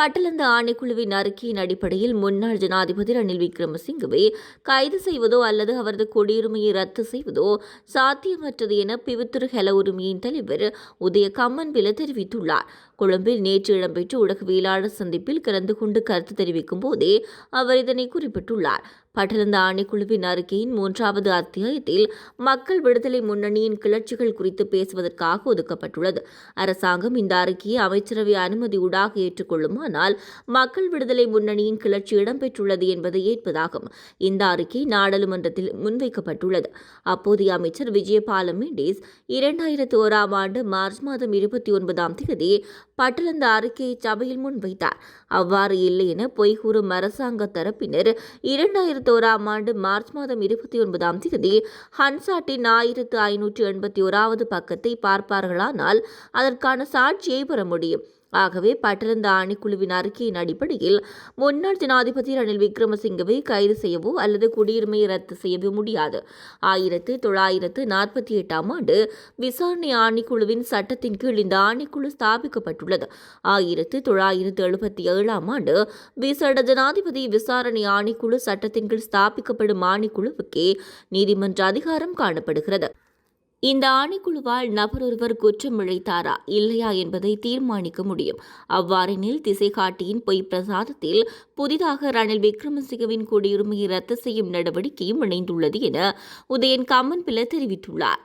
பட்டலந்த ஆணைக்குழுவின் அறிக்கையின் அடிப்படையில் முன்னாள் ஜனாதிபதி ரணில் விக்ரமசிங்கவை கைது செய்வதோ அல்லது அவரது குடியுரிமையை ரத்து செய்வதோ சாத்தியமற்றது என பிவித்துரு ஹெல உரிமையின் தலைவர் உதய கம்மன்பில தெரிவித்துள்ளார். கொழும்பில் நேற்று இடம்பெற்ற ஊடகவியலாளர் சந்திப்பில் கலந்து கொண்டு கருத்து தெரிவிக்கும் போதே அவர் இதனை குறிப்பிட்டுள்ளார். படலந்த ஆணைக்குழுவின் அறிக்கையின் மூன்றாவது அத்தியாயத்தில் மக்கள் விடுதலை முன்னணியின் கிளர்ச்சிகள் குறித்து பேசுவதற்காக ஒதுக்கப்பட்டுள்ளது. அரசாங்கம் இந்த அறிக்கையை அமைச்சரவை அனுமதியூடாக ஏற்றுக்கொள்ளுமானால் மக்கள் விடுதலை முன்னணியின் கிளர்ச்சி இடம்பெற்றுள்ளது என்பதை ஏற்பதாகும். இந்த அறிக்கை நாடாளுமன்றத்தில் முன்வைக்கப்பட்டுள்ளது. அப்போதைய அமைச்சர் விஜயபால மெண்டேஸ் இரண்டாயிரத்தி ஓராம் ஆண்டு மார்ச் மாதம் இருபத்தி ஒன்பதாம் தேதி பட்டலந்த அறிக்கையை சபையில் முன்வைத்தார். அவ்வாறு இல்லை என பொய் கூறும் அரசாங்க தரப்பினர் இரண்டாயிரத்தி ஓராம் ஆண்டு மார்ச் மாதம் இருபத்தி ஒன்பதாம் தேதி ஹன்சாட்டின் ஆயிரத்து ஐநூற்று எண்பத்தி ஓராவது பக்கத்தை பார்ப்பார்களானால் அதற்கான சாட்சியை பெற முடியும். ஆகவே பட்டிருந்த ஆணைக்குழுவின் அறிக்கையின் அடிப்படையில் முன்னாள் ஜனாதிபதி ரணில் விக்ரமசிங்கவை கைது செய்யவோ அல்லது குடியுரிமையை ரத்து செய்யவோ முடியாது. ஆயிரத்து தொள்ளாயிரத்து நாற்பத்தி எட்டாம் ஆண்டு விசாரணை ஆணைக்குழுவின் சட்டத்தின் கீழ் இந்த ஆணைக்குழு ஸ்தாபிக்கப்பட்டுள்ளது. ஆயிரத்து தொள்ளாயிரத்து எழுபத்தி ஏழாம் ஆண்டு விசேட ஜனாதிபதி விசாரணை ஆணைக்குழு சட்டத்தின் கீழ் ஸ்தாபிக்கப்படும் ஆணைக்குழுவுக்கே நீதிமன்ற அதிகாரம் காணப்படுகிறது. இந்த ஆணைக்குழுவால் நபர் ஒருவர் குற்றம் இழைத்தாரா இல்லையா என்பதை தீர்மானிக்க முடியும். அவ்வாறெனில் திசைகாட்டியின் பொய் பிரசாதத்தில் புதிதாக ரணில் விக்ரமசிங்கவின் குடியுரிமையை ரத்து செய்யும் நடவடிக்கையும் இணைந்துள்ளது என உதயன் கம்மன்பில தெரிவித்துள்ளார்.